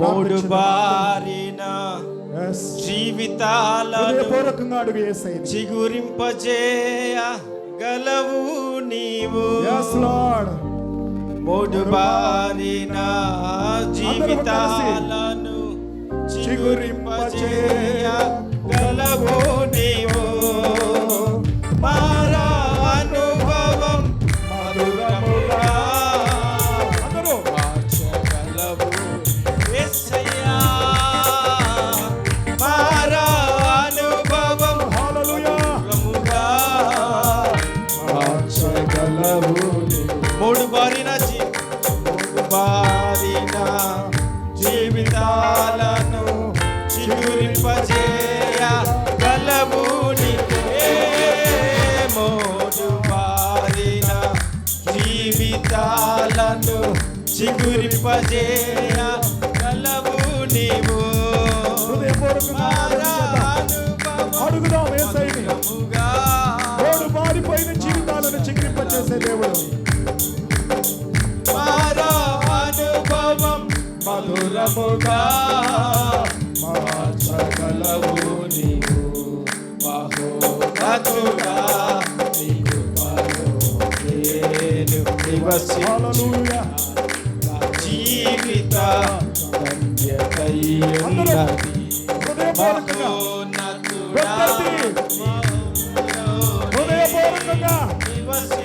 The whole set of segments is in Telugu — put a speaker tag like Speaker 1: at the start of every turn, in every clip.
Speaker 1: పోడుబారిన
Speaker 2: జీవితాలను చిగురింపజేయ గలవు నీవు పోడుబారిన జీవితాలను చిగురింపజేయ గలవు నీవు పాలను చిగురింపజేయ గలవునికే మోడు పారిన జీవితాలను చిగురింపజేయ గలవు నీవు.
Speaker 1: అడుగుదాం
Speaker 2: వేసైని
Speaker 1: ఓడు పారిపోయిన జీవితాలను చిగురింపజేసే దేవుడు.
Speaker 2: రూపముగా మార్చగలవు నీవు. మహోగతుగా నీకు పలుకేను నివసించ జీవిత
Speaker 1: ధన్యతయ్యున్నది
Speaker 2: మహోన్నతుడా
Speaker 1: హృదయపూర్వకంగా.
Speaker 2: నివసి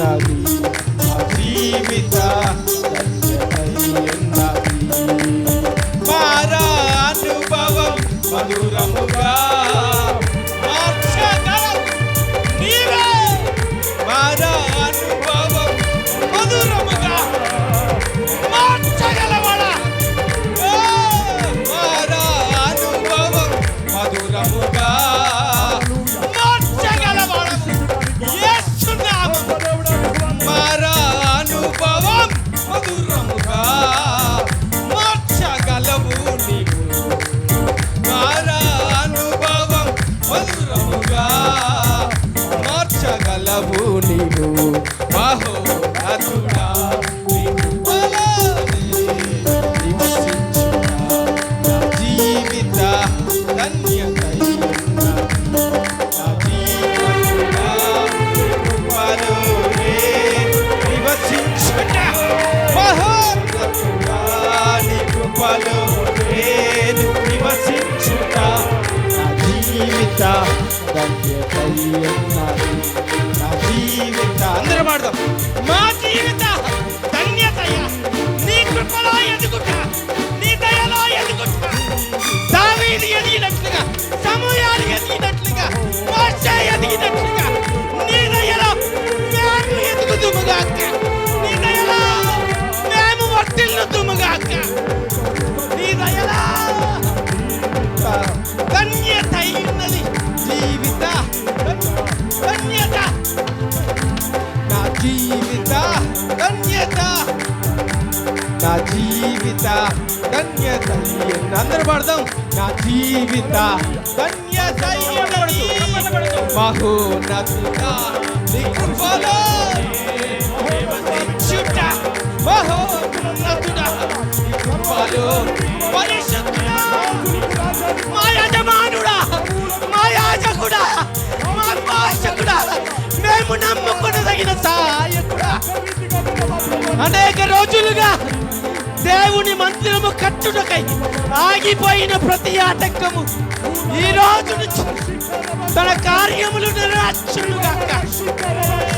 Speaker 2: love you. Sha. జీవిత ధన్యతయ్యను అందరూ పడదాం. నా జీవిత కన్య మహోన్నతుడ దిక్కుబలో పరిశుద్ధ మహోన్నతుడ దిక్కుబలో సాయకుడా. అనేక రోజు ముందుగా దేవుని మందిరము కట్టుటకై ఆగిపోయిన ప్రతి ఆటంకము ఈ రోజు నుంచి తన కార్యములు నెరవేర్చునుగా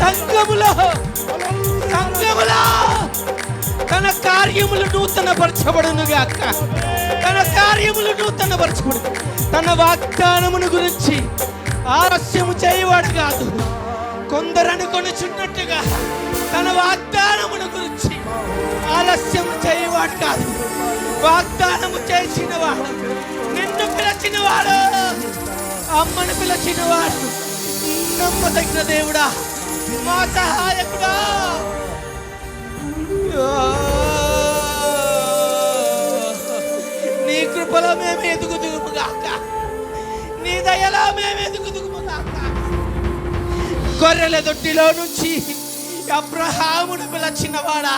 Speaker 2: సంఘములో సంఘములో తన కార్యములు నూతనపరచబడునుగా తన కార్యములు నూతనపరచబడు. తన వాగ్దానమును గురించి ఆలస్యము చేయవాడు కాదు. కొందరు అనుకొని చున్నట్టుగా తన వాగ్దానమును ఆలస్యం చేయవాడు కాదు. వాగ్దానము చేసిన వాడు నిన్ను పిలిచిన వాడు అమ్మను పిలిచిన వాడు నమ్మదగిన దేవుడా మా సహాయకుడా. నీ కృపలో మేము ఎదుగుదుము గాక నీ దయలో మేము ఎదుగుదుము గాక గొర్రెల దొడ్డిలో నుంచి అబ్రహామును పిలచినవాడా?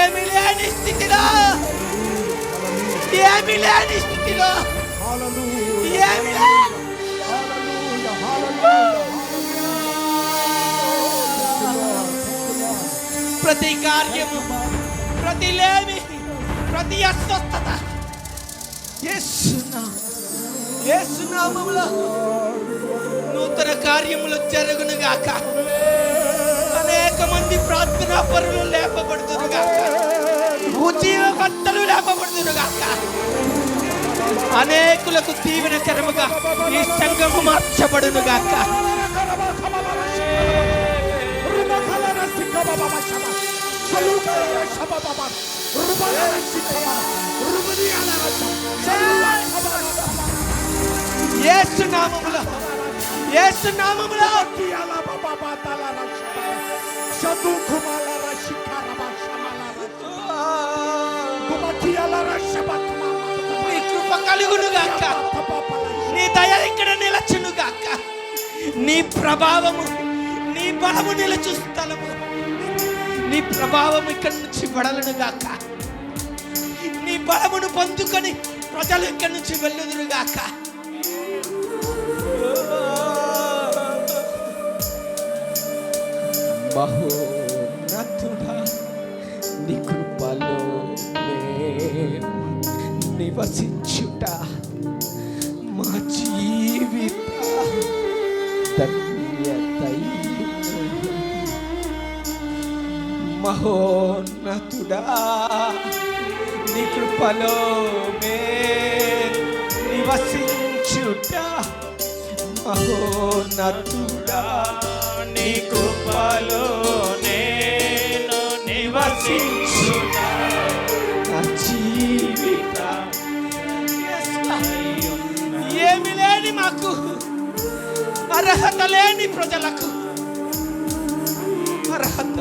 Speaker 2: ఏమి లేని స్థితిలో ఏమి లేని స్థితిలో ఏమి ప్రతి కార్యము ప్రతి లేమి ప్రతి అస్వస్థత. యేసునా నూతన కార్యములు జరుగునుగాక. గాక అనేక మంది ప్రార్థనా పరులు లేపబడుతురు గాక ఉద్యోగత్తలు లేపబడుతురు గాక అనేకులకు దీవెనకరముగా ఈ సంఘము మార్చబడును గాక యేసు నామములో యేసు నామములో. నీ కృప కలుగును గాక. నీ దయ ఇక్కడ నిలచునుగాక నీ ప్రభావము నీ బలము నిలచు స్థలము. నీ ప్రభావం ఇక్కడి నుంచి వడలను గాక. నీ బలమును పొందుకొని ప్రజలు ఇక్కడి నుంచి వెళ్ళుదురుగాక గాక. మహోన్నతుడా నీ కృపలో నివసించుట మా జీవిత మహోన్నతుడా నీ కృపలో నివసించుట మహోన్నతుడా నీ కృపలో ఏమి లేని మాకు? అర్హత లేని ప్రజలకు. అర్హత